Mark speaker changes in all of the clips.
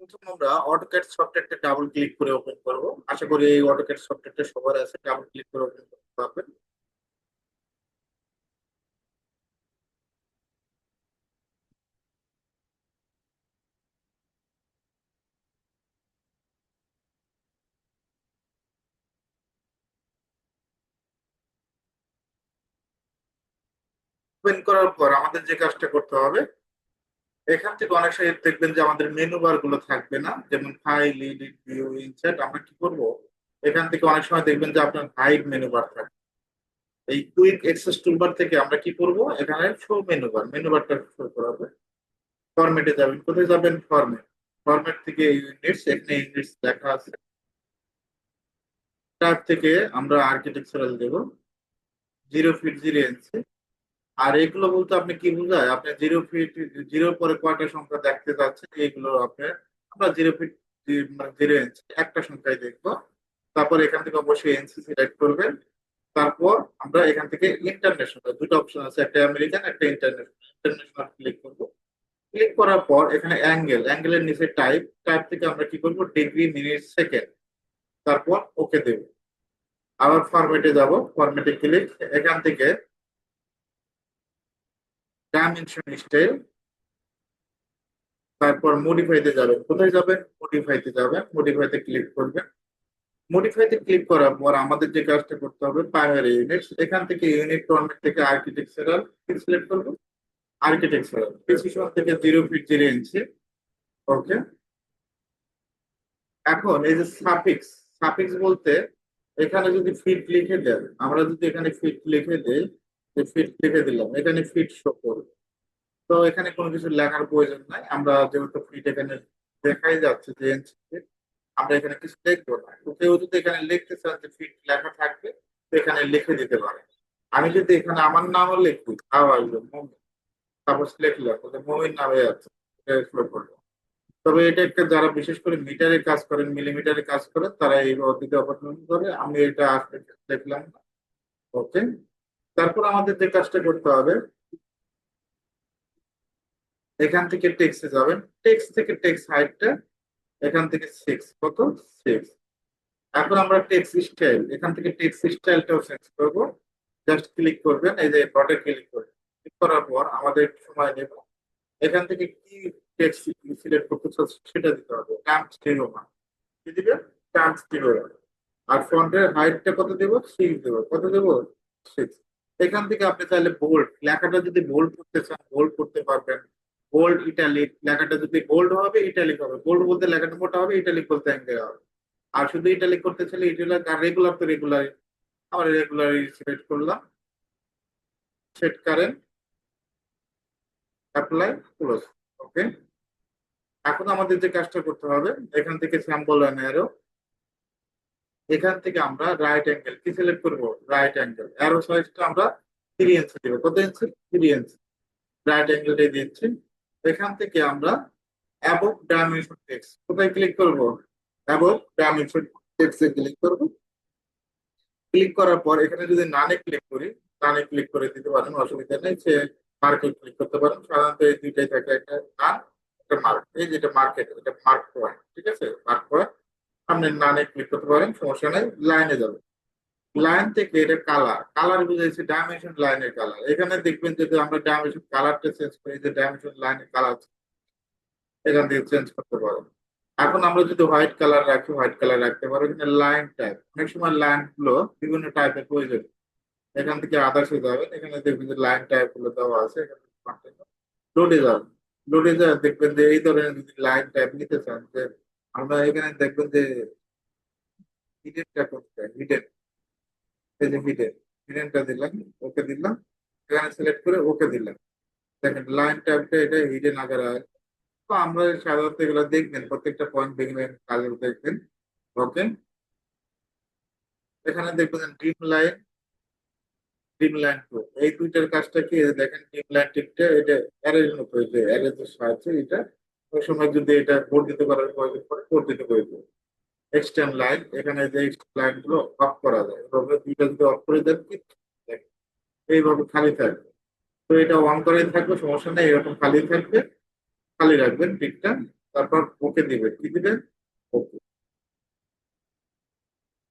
Speaker 1: প্রথম আমরা অটোক্যাড সফটওয়্যারটা ডাবল ক্লিক করে ওপেন করব। আশা করি এই অটোক্যাড সফটওয়্যারটা সবার আছে ডাবল ক্লিক করে ওপেন করতে পারবেন। ওপেন করার পর আমাদের যে কাজটা করতে হবে এখান থেকে অনেক সময় দেখবেন যে আমাদের মেনু বারগুলো থাকবে না, যেমন ফাইল এডিট ভিউ ইনসার্ট আমরা কি করব? এখান থেকে অনেক সময় দেখবেন যে আপনার হাইড মেনু বার থাকবে। এই কুইক এক্সেস টুলবার থেকে আমরা কি করব? এখানে শো মেনু বার মেনু বারটা শো করাবে ফরম্যাটে যাবেন, কোথায় যাবেন? ফরম্যাট ফরম্যাট থেকে ইউনিটস এখানে ইউনিটস লেখা আছে। ট্যাব থেকে আমরা আর্কিটেকচারাল দেব। জিরো ফিট জিরো ইঞ্চি আর এগুলো বলতে আপনি কি বোঝায়? আপনি জিরো ফিট জিরো পরে কয়টা সংখ্যা দেখতে চাচ্ছেন এগুলো আপনি, আমরা জিরো ফিট জিরো ইঞ্চি একটা সংখ্যায় দেখব। তারপর এখান থেকে অবশ্যই এনসি সিলেক্ট করবেন। তারপর আমরা এখান থেকে ইন্টারন্যাশনাল দুটো অপশন আছে, একটা আমেরিকান একটা ইন্টারন্যাশনাল ইন্টারন্যাশনাল ক্লিক করব। ক্লিক করার পর এখানে অ্যাঙ্গেল অ্যাঙ্গেলের নিচে টাইপ টাইপ থেকে আমরা কি করব? ডিগ্রি মিনিট সেকেন্ড তারপর ওকে দেব। আবার ফরম্যাটে যাব ফরম্যাটে ক্লিক এখান থেকে ডাইমেনশন স্টাইল তারপর মডিফাইতে যাবেন কোথায় যাবেন মডিফাইতে যাবেন মডিফাইতে ক্লিক করবেন মডিফাইতে ক্লিক করার পর আমাদের যে কাজটা করতে হবে প্রাইমারি ইউনিট এখান থেকে ইউনিট ফরম্যাট থেকে আর্কিটেকচারাল সিলেক্ট করব। আর্কিটেকচারাল প্রিসিশন থেকে zero feet zero inch okay এখন এই যে সাফিক্স সাফিক্স বলতে এখানে যদি ফিট লিখে দেন, আমরা যদি এখানে ফিট লিখে দেই ফিট লিখে দিলাম, এখানে ফিট শো করবে। তো এখানে কোনো কিছু লেখার প্রয়োজন নাই। আমরা যেহেতু ফিট এখানে দেখাই যাচ্ছে যে আমরা এখানে কিছু লিখব না। তো কেউ যদি এখানে লিখতে চান যে ফিট লেখা থাকবে এখানে লিখে দিতে পারে। আমি যদি এখানে আমার নামও লিখব তাও আসবে মমিন তারপর লিখলাম মমিন নামে যাচ্ছে করব তবে এটা একটা যারা বিশেষ করে মিটারে কাজ করেন মিলিমিটারে কাজ করেন তারা এই পদ্ধতি অবলম্বন করে, আমি এটা আসলে দেখলাম না। ওকে তারপর আমাদের যে কাজটা করতে হবে, এখান থেকে টেক্সে যাবেন। টেক্স থেকে টেক্স হাইটটা এখান থেকে সিক্স কত? সিক্স এখন আমরা টেক্স স্টাইল এখান থেকে টেক্স স্টাইলটাও চেঞ্জ করব। জাস্ট ক্লিক করবেন, এই যে ডটে ক্লিক করবেন। ক্লিক করার পর আমাদের সময় নেব। এখান থেকে কি টেক্সট সিলেক্ট করতে চাচ্ছি সেটা দিতে হবে। টার্মস জিরো মান কি দিবে? টার্মস জিরো আর ফন্টের হাইটটা কত দেবো? সিক্স দেবো। কত দেবো? সিক্স এখান থেকে আপনি চাইলে বোল্ড লেখাটা যদি বোল্ড করতে চান বোল্ড করতে পারবেন। বোল্ড ইটালিক লেখাটা যদি বোল্ড হবে ইটালিক হবে। বোল্ড বলতে লেখাটা মোটা হবে ইটালিক বলতে হবে। আর শুধু ইটালিক করতে চাইলে ইটালিক আর রেগুলার তো রেগুলার আমরা রেগুলার সিলেক্ট করলাম। Set current apply close okay এখন আমাদের যে কাজটা করতে হবে, এখান থেকে স্যাম্পল অ্যারো এখান থেকে আমরা রাইট অ্যাঙ্গেল কি সিলেক্ট করব। রাইট অ্যাঙ্গেল অ্যারো সাইজটা আমরা থ্রি ইঞ্চি দেবো। কত ইঞ্চি থ্রি ইঞ্চি রাইট অ্যাঙ্গেলটাই দিচ্ছি। এখান থেকে আমরা অ্যাবভ ডাইমেনশন টেক্স কোথায় ক্লিক করব? অ্যাবভ ডাইমেনশন টেক্সে ক্লিক করব। ক্লিক করার পর এখানে যদি নানে ক্লিক করি নানে ক্লিক করে দিতে পারেন, অসুবিধা নেই। সে মার্কেট ক্লিক করতে পারেন। সাধারণত এই দুইটাই থাকে একটা নান একটা মার্ক এই যেটা মার্কেট এটা মার্ক পয়েন্ট ঠিক আছে? মার্ক পয়েন্ট আপনি নানে ক্লিক করতে পারেন, সমস্যা নেই লাইনে যাবেন লাইন থেকে এটা কালার কালার বুঝাইছে ডাইমেনশন লাইনের কালার এখানে দেখবেন যদি আমরা ডাইমেনশন কালারটা চেঞ্জ করি, যে ডাইমেনশন লাইনের কালার এখান থেকে চেঞ্জ করতে পারেন। এখন আমরা যদি হোয়াইট কালার রাখি হোয়াইট কালার রাখতে পারো এখানে লাইন টাইপ অনেক সময় লাইনগুলো বিভিন্ন টাইপের প্রয়োজন এখান থেকে আদার্স আদার্সে যাবেন, এখানে দেখবেন যে লাইন টাইপগুলো দেওয়া আছে, এখান লোডে যাবেন। লোডে যা দেখবেন যে এই ধরনের যদি লাইন টাইপ নিতে চান, যে আমরা এখানে দেখবেন যে হিডেনটা করতে হিডেন এই যে হিডেন হিডেনটা দিলাম, ওকে দিলাম। এখানে সিলেক্ট করে ওকে দিলাম। দেখেন লাইন টাইপটা এটা হিডেন আকার তো আমরা সাধারণত এগুলো দেখবেন, প্রত্যেকটা পয়েন্ট দেখবেন কাজের দেখবেন। ওকে? এখানে দেখবেন dim line dim line two এই দুইটার কাজটা কি? দেখেন ড্রিম লাইন টিকটা এটা অ্যারের হয়েছে অ্যারের সাহায্যে এটা ওই সময় যদি এটা ভোট দিতে পারার প্রয়োজন পড়ে ভোট দিতে প্রয়োজন এক্সটেন্ড লাইন এখানে যে লাইনগুলো অফ করা যায় দুইটা যদি অফ করে দেন এইভাবে খালি থাকবে। তো এটা অন করাই থাকবে, সমস্যা নেই, এরকম খালি থাকবে, খালি রাখবেন টিকটা তারপর ওকে দিবেন। কি দিবেন? ওকে।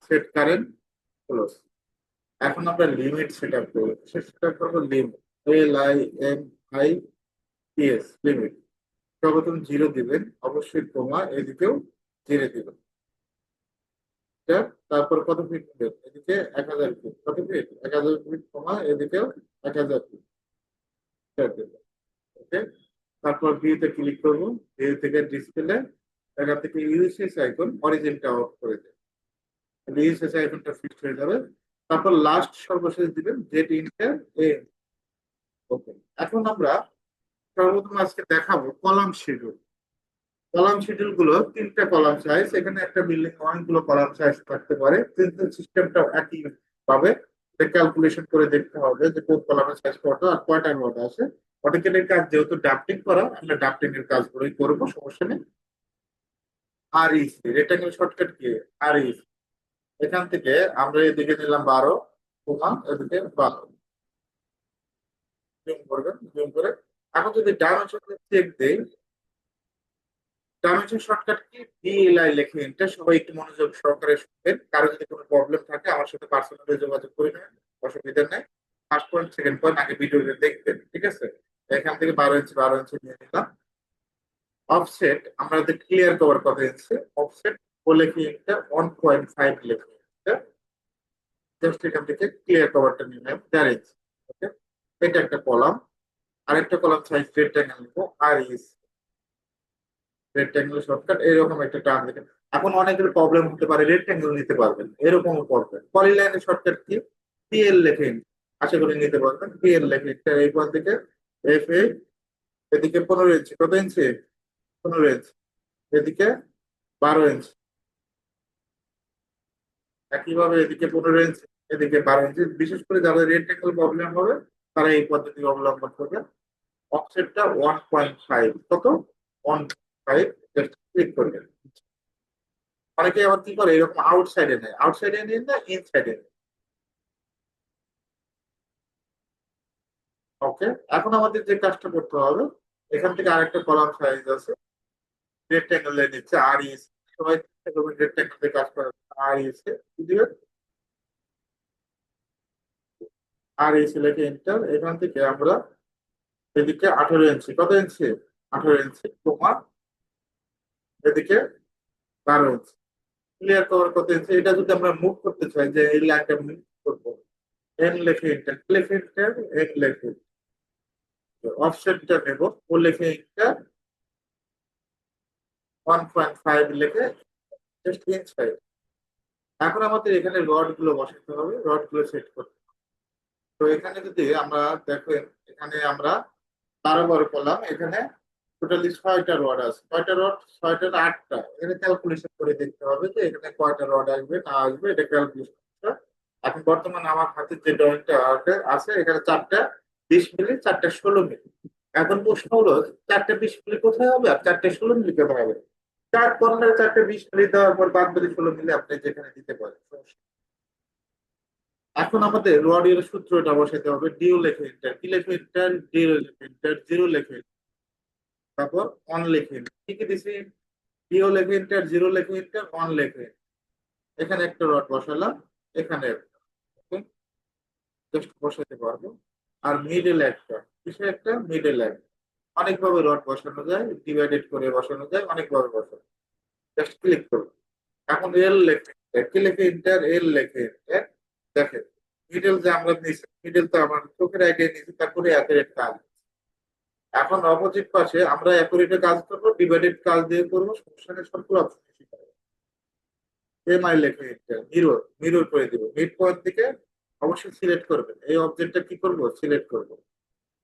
Speaker 1: সেট কারেন্ট ক্লোজ এখন আমরা লিমিট সেট আপ করব। সেট আপ করব limit L I M I S limit সর্বপ্রথম জিরো দিবেন, অবশ্যই কমা, এদিকেও জিরো দিবেন। তারপর কত ফিট দিবেন? এদিকে এক হাজার ফিট কত ফিট এক হাজার ফিট কমা, এদিকেও এক হাজার ফিট ওকে তারপর ভিউতে ক্লিক করব। ভিউ থেকে ডিসপ্লে এখান থেকে ইউএসএস আইকন অরিজিনটা অফ করে দেন ইউএসএস আইকনটা ফিক্স হয়ে যাবে। তারপর লাস্ট সর্বশেষ দিবেন জেট ইন্টার এ ওকে এখন আমরা সর্বপ্রথম আজকে দেখাবো কলাম শিডিউল। কলাম শিডিউলগুলো তিনটা কলাম সাইজ এখানে একটা বিল্ডিং অনেকগুলো কলাম সাইজ থাকতে পারে। কিন্তু সিস্টেমটা একই ভাবে ক্যালকুলেশন করে দেখতে হবে যে কোন কলামের সাইজ কত আর কয়টা নোট আছে। অটোকেলের কাজ যেহেতু ডাফটিং করা, আমরা ডাফটিং এর কাজগুলোই করব, সমস্যা নেই। আর ইসি রেক্টাঙ্গেল শর্টকাট কি? আর ইসি এখান থেকে আমরা এদিকে নিলাম বারো, কমা, এদিকে বারো। জুম করবেন জুম করে এখন যদি ডাইমেনশন চেক দেই ডাইমেনশন শর্টকাট কি? ডিএলআই লেখে এটা সবাই একটু মনোযোগ সহকারে শুনবেন। কারও যদি কোনো প্রবলেম থাকে, আমার সাথে পার্সোনালি যোগাযোগ করে নেবেন অসুবিধা নেই। ফার্স্ট পয়েন্ট সেকেন্ড পয়েন্ট আগে ভিডিওতে দেখবেন, ঠিক আছে? এখান থেকে বারো ইঞ্চি বারো ইঞ্চি নিয়ে নিলাম। অফসেট আমরা ক্লিয়ার কভার কথা দিচ্ছি অফসেট ও লেখে এটা ওয়ান পয়েন্ট ফাইভ লেখে জাস্ট এখান থেকে ক্লিয়ার কভারটা নিয়ে নেব দেড় ওকে এটা একটা কলাম আরেকটা কলাম সাইজ রেক্ট্যাঙ্গেল লিখব আর ইস রেক্ট্যাঙ্গেল শর্টকাট এরকম একটা টার্ম দেখেন এখন অনেকের প্রবলেম হতে পারে রেক্ট্যাঙ্গেল নিতে পারবেন, এরকমও পড়বেন পলিলাইনের শর্টকাট কি? পিএল লেখেন আশা করি নিতে পারবেন। পিএল লেখে এই পর থেকে এফ এ এদিকে পনেরো ইঞ্চি কত ইঞ্চি পনেরো ইঞ্চি এদিকে বারো ইঞ্চি একইভাবে এদিকে পনেরো ইঞ্চি এদিকে বারো ইঞ্চি বিশেষ করে যাদের রেক্ট্যাঙ্গেল প্রবলেম হবে তারা এই পদ্ধতি অবলম্বন করবে। অফসেটটা ওয়ান পয়েন্ট ফাইভ কত? ওয়ান ফাইভ ক্লিক করবেন অনেকে আবার কি করে? এরকম আউটসাইডে নেয়। আউটসাইডে নিন না ইনসাইডে ওকে এখন আমাদের যে কাজটা করতে হবে, এখান থেকে আরেকটা কলাম সাইজ আছে। রেক্ট্যাঙ্গেল নিচ্ছে আর ইস সবাই চেষ্টা করবেন রেক্ট্যাঙ্গেল কাজ করার আর ইস দিবেন আর এই সিলেক্ট এন্টার এখান থেকে আমরা এদিকে আঠারো ইঞ্চি কত ইঞ্চি আঠারো ইঞ্চি তোমার এদিকে বারো ইঞ্চি ক্লিয়ার কভার কত ইঞ্চি এটা যদি আমরা মুভ করতে চাই, যে এই লাইনটা মুভ করব এন লেখে ইন্টার লেখে ইন্টার এন লেখে অপশনটা নেব, ও লেখে ইন্টার ওয়ান পয়েন্ট ফাইভ লেখে জাস্ট ইনসাইড এখন আমাদের এখানে রডগুলো বসাতে হবে রডগুলো সেট করতে তো এখানে যদি আমরা দেখেন এখানে আমরা বারো বারো করলাম এখানে টোটালি ছয়টা রড আছে। ছয়টা রড ছয়টা না আটটা। এখানে ক্যালকুলেশন করে দেখতে হবে যে এখানে কয়টা রড আসবে, না আসবে, এটা ক্যালকুলেশন এখন বর্তমানে আমার হাতে যে ড্রয়িংটা আছে এখানে চারটা বিশ মিলি, চারটা ষোলো মিলি। এখন প্রশ্ন হলো, চারটে বিশ মিলি কোথায় হবে আর চারটে ষোলো মিলি কোথায় হবে? চার কর্নারে চারটে বিশ মিলি দেওয়ার পর বাদ বাকি ষোলো মিলি আপনি যেখানে দিতে পারেন। এখন আমাদের রডের সূত্রটা বসাতে হবে ডিও লেখে ইন্টার কি লেখে ইন্টার ডিও লেখে ইন্টার জিরো লেখে তারপর অন লেখে। কি কি দিছি? ডিও লেখে ইন্টার জিরো লেখে ইন্টার অন লেখে। এখানে একটা রড বসালাম এখানে জাস্ট বসাতে পারব। আর মিডল একটা। কিসে একটা? মিডল একটা। অনেকভাবে রড বসানো যায় ডিভাইডেড করে বসানো যায় অনেকভাবে বসানো জাস্ট ক্লিক করব এখন এল লেখে কি লেখে ইন্টার এল লেখে enter, দেখেন মিডল যে আমরা নিয়েছি মিডল তো আমার চোখের আইডিয়া নিয়েছি, তারপরে অ্যাকুরেট কাজ এখন অপোজিট পাশে আমরা অ্যাকুরেটে কাজ করব ডিভাইডেড কাজ দিয়ে করব, সমস্যা সবগুলো অপশন এম আই লেখে মিরর মিরর করে দিব। মিড পয়েন্ট থেকে অবশ্যই সিলেক্ট করবেন এই অবজেক্টটা কি করব? সিলেক্ট করব।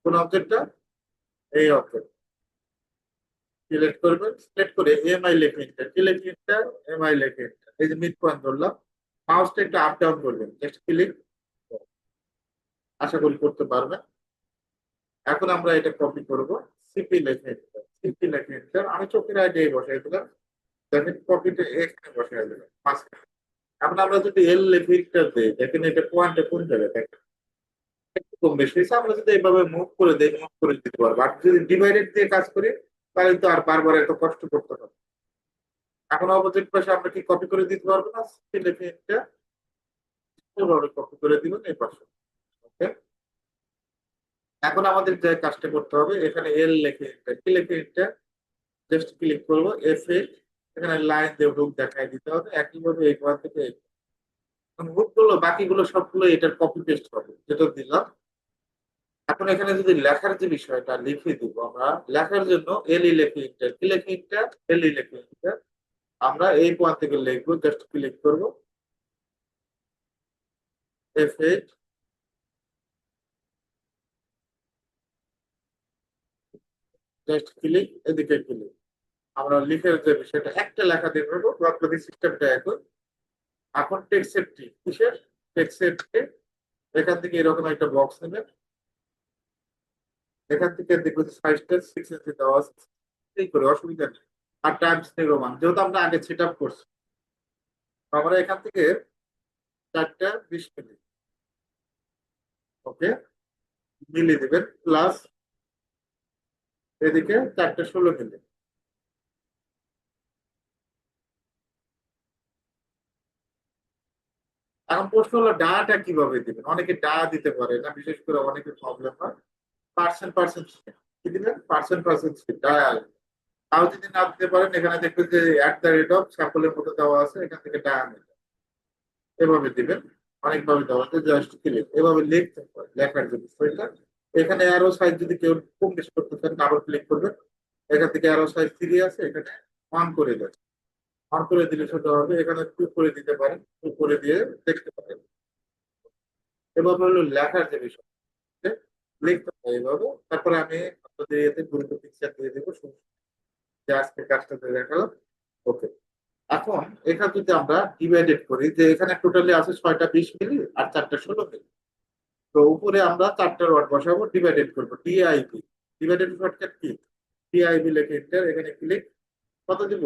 Speaker 1: কোন অবজেক্টটা এই অবজেক্ট সিলেক্ট করবেন সিলেক্ট করে এম আই লেখে ইন্টার কি লেখে ইন্টার এম আই লেখে ইন্টার এই যে মিড পয়েন্ট ধরলাম মাউসটা একটু আপ ডাউন করবেন জাস্ট ক্লিক আশা করি করতে পারবেন। এখন আমরা এটা কপি করব। সিপি লেখে সিপি লেখে। আমি চোখের আইডিয়াই বসাই দিলাম। দেখেন কপিটা এখানে বসাই দিলাম এখন আমরা যদি এল লেভিটটা দিই, দেখেন এটা পয়েন্টে কোন জায়গায়? দেখেন। একটু কম বেশি আমরা যদি এইভাবে মুভ করে দেই মুভ করে দিতে পারব। আর যদি ডিভাইডেড দিয়ে কাজ করি, তাহলে তো আর বারবার এত কষ্ট করতে হবে। এখন অবজেক্ট পাশে আমরা কি কপি করে দিতে পারব না? কপি করে দিবেন এই পাশে। এখন আমাদের যে কাজটা করতে হবে, এখানে এল লেখে এটা কি লেখে এটা জাস্ট ক্লিক করব এফ এখানে লাইন দিয়ে হুক দেখাই দিতে হবে, একইভাবে এই ঘর থেকে হুকগুলো বাকিগুলো সবগুলো এটার কপি পেস্ট হবে যেটা দিলাম। এখন এখানে যদি লেখার যে বিষয়টা লিখে দিব আমরা, লেখার জন্য এলই লেখে ইন্টার কি লেখে ইন্টার এলই লেখে ইন্টার আমরা এই পয়েন্ট থেকে লিখব জাস্ট ক্লিক করব এফ এইট জাস্ট ক্লিক এদিকে ক্লিক আমরা লিখে যে বিষয়টা, একটা লেখা দিয়ে পারব প্রতি সিস্টেমটা একই এখন। টেক্সের টি কিসের? টেক্সের এখান থেকে এরকম একটা বক্স নেবেন। এখান থেকে দেখব সাইজটা সিক্স ইঞ্চি দেওয়া আছে। এই করে, অসুবিধা নেই। আর টাইমস নির্মাণ যেহেতু আমরা আগে সেট আপ করছি। আমরা এখান থেকে চারটা বিশ মিলি। ওকে মিলি দেবেন প্লাস এদিকে চারটা ষোলো মিলি। এখন প্রশ্ন হলো ডাটা কীভাবে দিবেন? অনেকে ডা দিতে পারে না বিশেষ করে অনেকের প্রবলেম হয়। পার্সেন্ট পার্সেন্ট কি দিবেন? Percent percent dial. তাও যদি না দিতে পারেন, এখানে দেখবেন যে অ্যাট দ্য রেট অফ স্যাম্পলের মতো দেওয়া আছে, এখান থেকে ডায়াল এভাবে দিবেন, অনেকভাবে দেওয়া আছে জাস্ট ক্লিক এভাবে লিখতে পারে লেখার যে বিষয়টা এখানে অ্যারো সাইজ যদি কেউ কম বেশি করতে চান ডাবল ক্লিক করবেন। এখান থেকে অ্যারো সাইজ থ্রি আছে, এখানে অন করে দেবেন অন করে দিলে ছোট হবে, এখানে টু করে দিতে পারেন টু করে দিয়ে দেখতে পারেন। এভাবে হলো লেখার যে বিষয় লিখতে হয় এভাবে, তারপরে আমি আপনাদের ইয়েতে গুরুত্ব পিকচার দিয়ে দেবো যে আজকে কাজটা দেখালাম ওকে এখন এখানে যদি আমরা ডিভাইডেড করি যে এখানে টোটালি আছে ছয়টা বিশ মিলি আর চারটা ষোলো মিলি। তো উপরে আমরা চারটা ওয়ার্ড বসাবো ডিভাইডেড করব। ডিআইবি ডিভাইডেড শর্টকাট কি? ডিআইবি লেখে এন্টার এখানে ক্লিক কত দিব?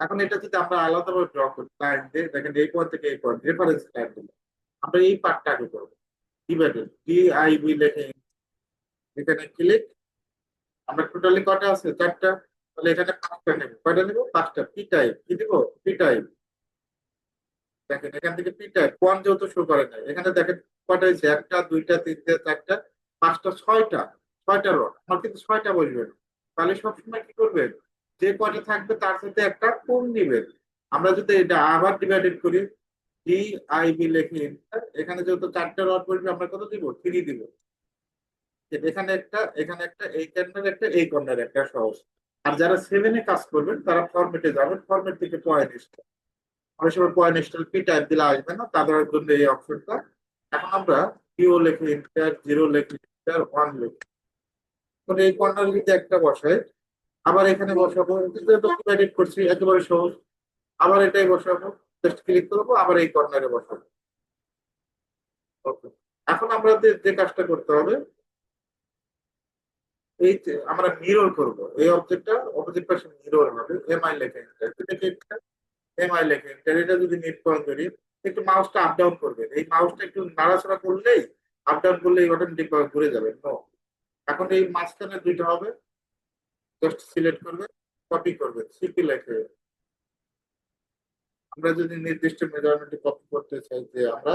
Speaker 1: এখন এটা যদি আমরা আলাদাভাবে ড্র করি লাইন দিয়ে, দেখেন এই পয়েন্ট থেকে এই পয়েন্ট রেফারেন্স লাইন দিলে আমরা এই পার্টটা আগে করব। ডিভাইডেড ডিআইবি লেখে এখানে ক্লিক আমরা টোটালি কটা আছে? চারটা? তাহলে এখানে পাঁচটা নেব। কয়টা নেব? পাঁচটা। পি টাইপ কি দিব? পি টাইপ দেখেন, এখান থেকে পি টাইপ ওয়ান যেহেতু শো করে নাই, এখানে দেখেন কটা হয়েছে? একটা, দুইটা, তিনটে, চারটা, পাঁচটা, ছয়টা। ছয়টা রড আমার কিন্তু ছয়টা বসবেন তাহলে সবসময় কি করবেন? যে কয়টা থাকবে তার সাথে একটা কোন নিবেন। আমরা যদি এটা আবার ডিভাইডেড করি ডি আই বি লেখে, এখানে যেহেতু চারটা রড বসবে, আমরা কত দিব? থ্রি দিব। এখানে একটা এখানে একটা, এই কর্নার একটা, এই কর্নার একটা, সহজ। আর যারা সেভেনে কাজ করবেন, তারা ফরম্যাটে যাবেন ফরম্যাট থেকে পয়েন্ট স্টার অনেক সময় পয়েন্ট স্টার পি টাইপ দিলে আসবে না, তাদের জন্য এই অপশনটা এখন আমরা কিউ লেখে ইন্টার জিরো লেখে ইন্টার ওয়ান লেখে এখন এই কর্নার যদি একটা বসাই, আবার এখানে বসাবো এডিট করছি, একেবারে সহজ। আবার এটাই বসাবো জাস্ট ক্লিক করব, আবার এই কর্নারে বসাবো। ওকে এখন আমাদের যে কাজটা করতে হবে এই আমরা মিরর করব, এই অবজেক্টটা অপোজিট পাশে মিরর হবে এমআই লেখা এমআই লেখা এটা যদি নেট পয়েন্ট করি একটু মাউসটা আপ ডাউন করবেন। এই মাউসটা একটু নাড়াচাড়া করলেই আপ ডাউন করলে এই অটোমেটিক ভাবে ঘুরে যাবে। নো এখন এই মাঝখানে দুইটা হবে। জাস্ট সিলেক্ট করবেন কপি করবেন। সিপি লেখে। আমরা যদি নির্দিষ্ট মেজারমেন্টে কপি করতে চাই যে আমরা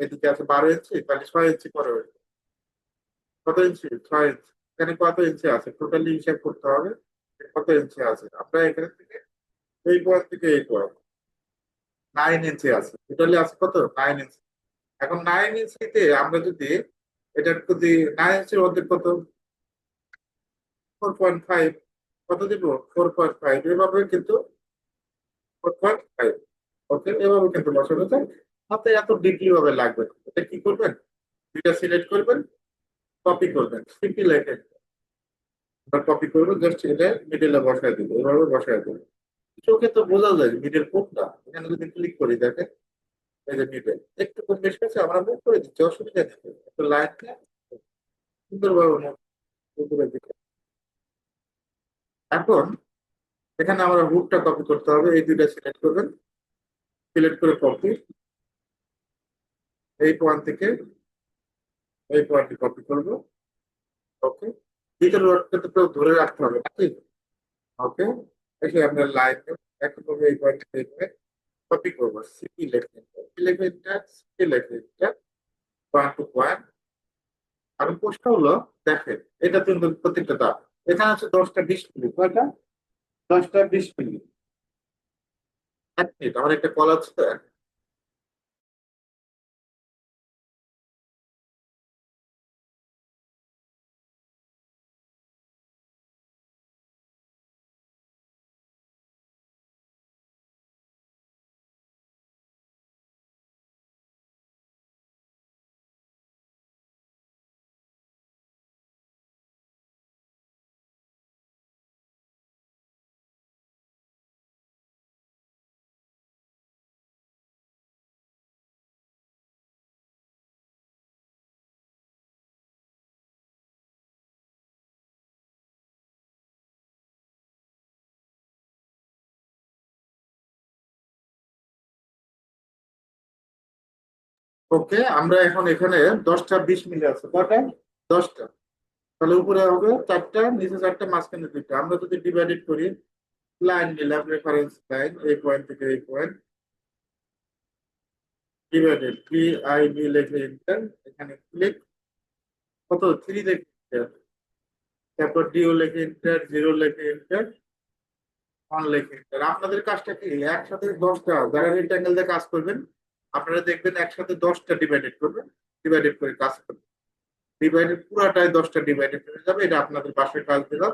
Speaker 1: এদিকে আছে বারো ইঞ্চি তাহলে ছয় ইঞ্চি করে কত ইঞ্চি ছয় ইঞ্চি এখানে কত ইঞ্চি আছে? টোটালি হিসাব করতে হবে কত ইঞ্চি আছে। আমরা এখানে থেকে এই পয়েন্ট থেকে এই পয়েন্ট নাইন ইঞ্চি আছে। টোটালি আছে কত? নাইন ইঞ্চি এখন নাইন ইঞ্চিতে আমরা যদি এটা যদি নাইন ইঞ্চির মধ্যে কত? ফোর পয়েন্ট ফাইভ কত দিব? ফোর পয়েন্ট ফাইভ এভাবে কিন্তু ফোর পয়েন্ট ফাইভ ওকে এভাবে কিন্তু বসানো যায়। হাতে এত ডিপলি ভাবে লাগবে এটা কি করবেন? দুইটা সিলেক্ট করবেন কপি করবেন। সিপি লেখে কপি করব জাস্ট এটা মিডিলে বসায় দিব, এভাবে বসায় দিব। চোখে তো বোঝা যায় মিডিল কোনটা, এখানে যদি ক্লিক করি, দেখেন, এই যে মিডল একটু কম বেশি আছে, আমরা মুভ করে দিচ্ছি, অসুবিধা নেই। একটু লাইনটা সুন্দরভাবে উপরের দিকে এখন, এখানে আমরা হুকটা কপি করতে হবে, এই দুইটা সিলেক্ট করবেন। সিলেক্ট করে কপি এই পয়েন্ট থেকে এই পয়েন্টটি কপি করব। ওকে ভিতরে রডটা তো ধরে রাখতে হবে নাকি ওকে এসে আমরা লাইন একইভাবে এই পয়েন্ট থেকে কপি করব সিপি লেখে লিখে এটা সিপি লেখে এটা পয়েন্ট টু পয়েন্ট আর পোস্টটা হলো, দেখেন, এটা কিন্তু প্রত্যেকটা দাম। এখানে আছে দশটা বিশ মিনিট কয়টা? দশটা বিশ মিনিট এক মিনিট আমার একটা কল আছে তো ওকে আমরা এখন এখানে দশটা বিশ মিলি আছে। কটা দশটা। তাহলে উপরে হবে চারটা নিচে চারটা মাঝখানে দুইটা। আমরা যদি ডিভাইডেড করি লাইন নিলাম রেফারেন্স লাইন এই পয়েন্ট থেকে এই point divided three I B লেখে এন্টার এখানে ক্লিক কত? থ্রি লেখে enter, তারপর ডিও লেখে এন্টার জিরো লেখে এন্টার ওয়ান লেখে এন্টার আপনাদের কাজটা কি? একসাথে দশটা যারা রেক্টাঙ্গেল দিয়ে কাজ করবেন আপনারা দেখবেন একসাথে দশটা ডিভাইডেড করবেন ডিভাইডেড করে কাজ করবেন। ডিভাইডেড পুরাটাই দশটা ডিভাইডেড হয়ে যাবে, এটা আপনাদের পাশের কাজ দিলাম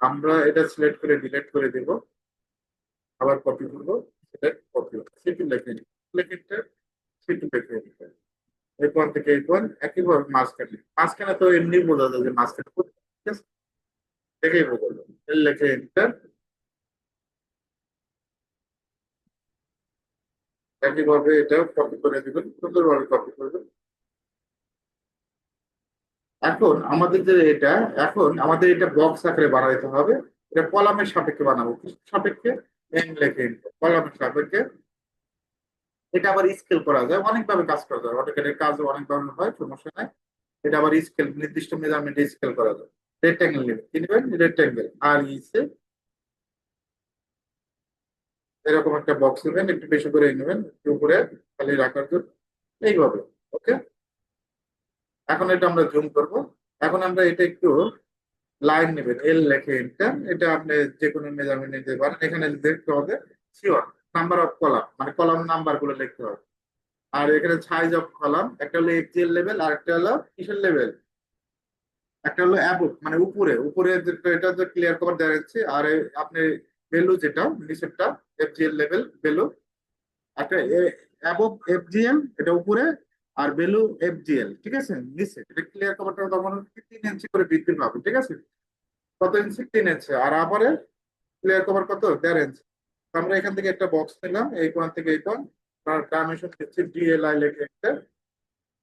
Speaker 1: আমরা এটা সিলেক্ট করে ডিলিট করে দেব। আবার কপি করব সিলেক্ট কপি সিপি লেখে লেখে সিপি লেখে এই পয়েন্ট থেকে এই পয়েন্ট একইভাবে মাঝখানে। মাঝখানে তো এমনি বোঝা যায় যে মাঝখানে দেখেই বোঝা এর লেখে এন্টার একইভাবে এটাও কপি করে দিবেন, সুন্দরভাবে কপি করবেন। এখন আমাদের যে এটা, এখন আমাদের এটা বক্স আকারে বানাইতে হবে। এটা কলামের সাপেক্ষে বানাবো। সাপেক্ষে? কলামের সাপেক্ষে। এটা আবার স্কেল করা যায়। অনেকভাবে কাজ করা যায়। অটোকেটের কাজ অনেক ধরনের হয়, সমস্যা নাই। এটা আবার স্কেল নির্দিষ্ট মেজারমেন্টে স্কেল করা যায়। রেক্ট্যাঙ্গেল নেবেন। কি নেবেন? রেক্ট্যাঙ্গেল আর ইসে এরকম একটা বক্স নেবেন, একটু বেশি করে নেবেন, একটু উপরে খালি রাখার জন্য। এইভাবে ওকে এখন এটা আমরা জুম করব। এখন আমরা এটা একটু লাইন নেবেন এল লেখে এটা। এটা আপনি যে কোনো মেজারমেন্ট নিতে পারেন। এখানে দেখতে হবে শিওর নাম্বার অফ কলাম মানে কলাম নাম্বারগুলো লিখতে হবে। আর এখানে সাইজ অফ কলাম একটা হলো এফজিএল লেভেল আর একটা হলো কিসের লেভেল একটা হলো অ্যাবভ মানে উপরে। উপরে এটা যে ক্লিয়ার কভার দেওয়া যাচ্ছে আর আপনি ভ্যালু যেটা, নিচেরটা এফজিএল লেভেল ভ্যালু একটা অ্যাবভ এফজিএল এটা উপরে, আর ভ্যালু এফজিএল ঠিক আছে? নিচে। এটা ক্লিয়ার কভারটা তখন তিন ইঞ্চি করে বৃদ্ধি পাবে, ঠিক আছে? কত ইঞ্চি তিন ইঞ্চি আর আবারে ক্লিয়ার কভার কত? দেড় ইঞ্চি আমরা এখান থেকে একটা বক্স নিলাম, এই পয়েন্ট থেকে এই পয়েন্ট তার ডাইমেনশন দিচ্ছি ডিএলআই লেখে একটা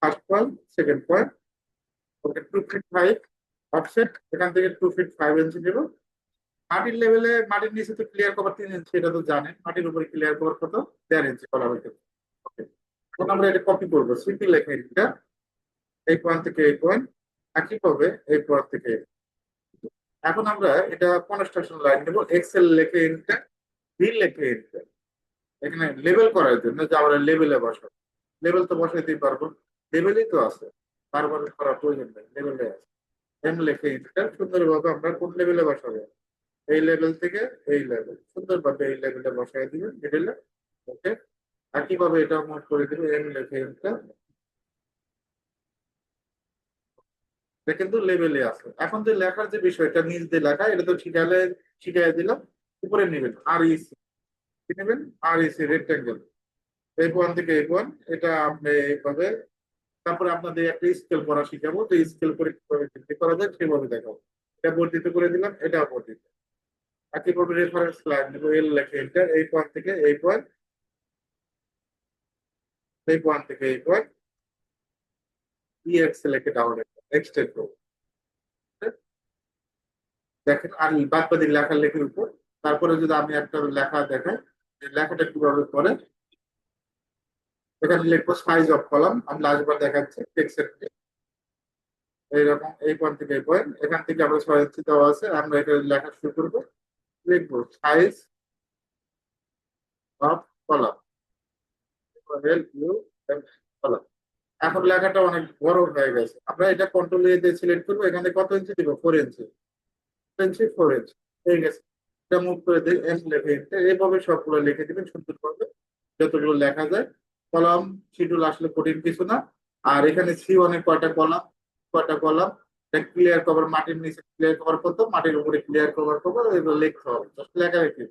Speaker 1: first point second point okay two feet five offset এখান থেকে টু ফিট ফাইভ ইঞ্চি দেবো মাটির লেভেলে মাটির নিচে তো ক্লিয়ার কভার তিন ইঞ্চি এটা তো জানেন। মাটির উপরে ক্লিয়ার কভার কত? দেড় ইঞ্চি বলা হয়েছে এখন আমরা এটা কপি করব। সিপি লেখে এটা এই পয়েন্ট থেকে এই পয়েন্ট একইভাবে এই পয়েন্ট থেকে এখন আমরা এটা কনস্ট্রাকশন লাইন নেব। এক্সেল লেখে এটা বি লেখে এটা এখানে লেভেল করার জন্য যে আমরা লেভেলে বসাবো। লেভেল তো বসাইতেই পারব। লেভেলই তো আছে। বারবার করার প্রয়োজন নেই। লেভেলে আছে। এম লেখে এটা সুন্দরভাবে আমরা কোন লেভেলে বসাবো? এই লেভেল থেকে এই লেভেল সুন্দরভাবে এই লেভেলটা বসাই দিবেন মিডলে ওকে একইভাবে এটা মোট করে দিবে এম লেখে এটা এটা কিন্তু লেভেলে আছে। এখন যে লেখার যে বিষয়টা নিজ দিয়ে লেখা, এটা তো শিখালে শিখাই দিলাম। উপরে নেবেন আর ইসি কি নেবেন? আর ইসি রেক্টেঙ্গেল এই পয়েন্ট থেকে এই পয়েন্ট এটা আপনি এইভাবে, তারপরে আপনাদের একটা স্কেল করা শিখাবো। তো স্কেল করে কীভাবে করা যায়, সেভাবে দেখাবো। এটা বর্ধিত করে দিলাম, এটা বর্ধিত। একইভাবে রেফারেন্স লাইন নেব এল লেখে এটা এই পয়েন্ট থেকে এই পয়েন্ট এই পয়েন্ট থেকে এই পয়েন্ট ইএক্স লেখে ডাউন এক্সটেন্ড করব দেখেন, আর বাদ বাদি লেখা লেখার উপর। তারপরে যদি আমি একটা লেখা দেখাই লেখাটা একটু কীভাবে করে এখানে লিখব সাইজ অফ কলাম আমি লাস্টবার দেখাচ্ছি টেক্সট এইরকম এই পয়েন্ট থেকে এই পয়েন্ট এখান থেকে আমরা ইঞ্চি দেওয়া আছে। আমরা এটা লেখা শুরু করব। লিখব size of column help you column এখন লেখাটা অনেক বড় হয়ে গেছে। আমরা এটা কন্ট্রোল দিয়ে সিলেক্ট করব। এখানে কত ইঞ্চি দিব? ফোর ইঞ্চি ইঞ্চি ফোর ইঞ্চি ঠিক আছে এটা মুভ করে দিই এম লেখে এইভাবে সবগুলো লিখে দিবেন, সুন্দর করবে। যতগুলো লেখা যায়। কলাম শিডিউল আসলে কঠিন কিছু না। আর এখানে সি অনেক কয়টা কলাম কয়টা কলাম ক্লিয়ার কভার মাটির নিচে ক্লিয়ার কভার করতো, মাটির উপরে ক্লিয়ার কভার করব, এগুলো লিখতে হবে। জাস্ট লেখা রেখে